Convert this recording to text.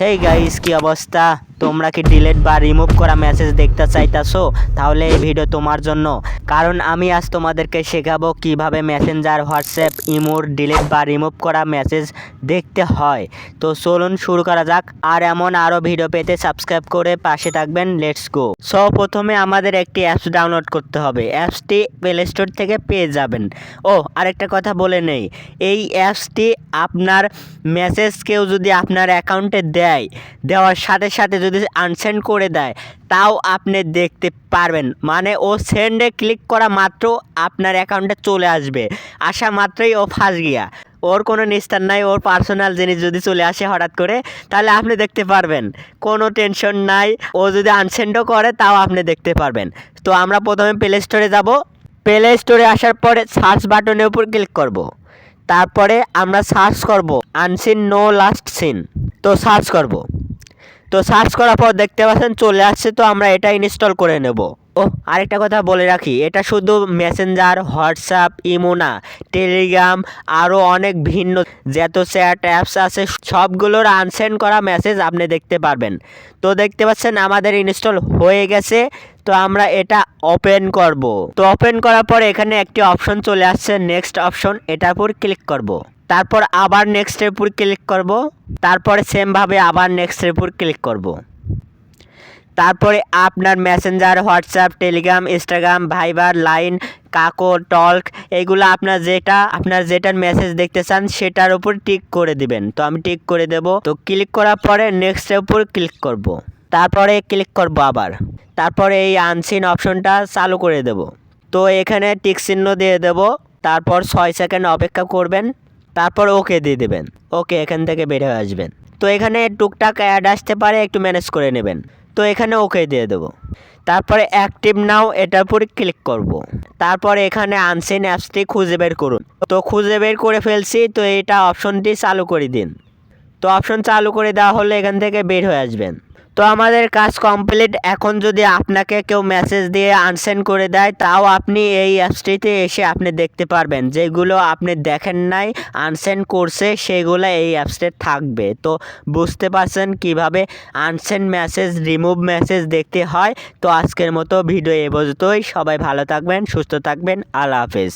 Hey guys কি অবস্থা তোমরা কি ডিলেট বা রিমুভ করা মেসেজ দেখতে চাইতাছো? তাহলে এই ভিডিও তোমার জন্য। কারণ আমি আজ তোমাদেরকে শেখাবো কীভাবে মেসেঞ্জার হোয়াটসঅ্যাপ ইমোর ডিলিট বা রিমুভ করা মেসেজ দেখতে হয়। তো চলুন শুরু করা যাক। আর এমন আরও ভিডিও পেতে সাবস্ক্রাইব করে পাশে থাকবেন। লেটস গো সো প্রথমে আমাদের একটি অ্যাপস ডাউনলোড করতে হবে। অ্যাপসটি প্লে স্টোর থেকে পেয়ে যাবেন। ও, আরেকটা কথা বলে নেই। এই অ্যাপসটি আপনার মেসেজ কেউ যদি আপনার অ্যাকাউন্টে দেয়, দেওয়ার সাথে সাথে যদি আনসেন্ড করে দেয়, তাও আপনি দেখতে পারবেন। মানে ও সেন্ডে ক্লিক করা মাত্র আপনার অ্যাকাউন্টে চলে আসবে। আসা মাত্রই ও ফাঁস গিয়া। ওর কোনো নিস্তার নাই, ওর পার্সোনাল জিনিস যদি চলে আসে হঠাৎ করে, তাহলে আপনি দেখতে পারবেন। কোনো টেনশন নাই, ও যদি আনসেন্ডও করে, তাও আপনি দেখতে পারবেন। তো আমরা প্রথমে প্লে স্টোরে যাব। প্লে স্টোরে আসার পরে সার্চ বাটনের উপর ক্লিক করব। তারপরে আমরা সার্চ করব আনসিন নো লাস্ট সিন তো সার্চ করব। তো সার্চ করার পর দেখতে পাচ্ছেন চলে আসছে, তো আমরা এটা ইনস্টল করে নেব। ও আরেকটা কথা বলে রাখি, এটা শুধু মেসেঞ্জার হোয়াটসঅ্যাপ ইমোনা টেলিগ্রাম আরও অনেক ভিন্ন যত চ্যাট অ্যাপস আছে, সবগুলোর আনসেন্ড করা মেসেজ আপনি দেখতে পারবেন। তো দেখতে পাচ্ছেন আমাদের ইনস্টল হয়ে গেছে, তো আমরা এটা ওপেন করব। তো ওপেন করার পর এখানে একটি অপশন চলে আসছে নেক্সট অপশন এটার উপর ক্লিক করব। তারপর আবার নেক্সটের উপর ক্লিক করব। তারপরে সেমভাবে আবার নেক্সটের উপর ক্লিক করব। তারপরে আপনার Messenger WhatsApp Telegram Instagram Viber Line KakaoTalk এগুলো আপনার যেটা, আপনার যেটার মেসেজ দেখতে চান সেটার উপর টিক করে দিবেন। তো আমি টিক করে দেব। তো ক্লিক করার পরে নেক্সটের উপর ক্লিক করব। তারপরে ক্লিক করব আবার। তারপরে এই আনসিন অপশনটা চালু করে দেব। তো এখানে টিক চিহ্ন দিয়ে দেব। তারপর ছয় সেকেন্ড অপেক্ষা করবেন। তারপর ওকে দিয়ে দেবেন। ওকে এখান থেকে বের হয়ে আসবেন। তো এখানে টুকটাক অ্যাড আসতে পারে, একটু ম্যানেজ করে নেবেন। তো এখানে ওকে দিয়ে দেবো। তারপরে অ্যাক্টিভ নাও এটার উপরে ক্লিক করব। তারপরে এখানে আনসিন অ্যাপসটি খুঁজে বের করুন। তো খুঁজে বের করে ফেলছি, তো এটা অপশনটি চালু করে দিন। তো অপশন চালু করে দেওয়া হলে এখান থেকে বের হয়ে আসবেন। তো আমাদের কাজ কমপ্লিট এখন যদি আপনাকে কেউ মেসেজ দিয়ে আনসেন্ড করে দেয়, তাও আপনি এই অ্যাপসটিতে এসে আপনি দেখতে পারবেন। যেগুলো আপনি দেখেন নাই আনসেন্ড করছে সেগুলো এই অ্যাপসে থাকবে। তো বুঝতে পারছেন কীভাবে আনসেন্ড মেসেজ রিমুভ মেসেজ দেখতে হয়? তো আজকের মতো ভিডিও এ পর্যন্তই। সবাই ভালো থাকবেন, সুস্থ থাকবেন। আল্লাহ হাফেজ।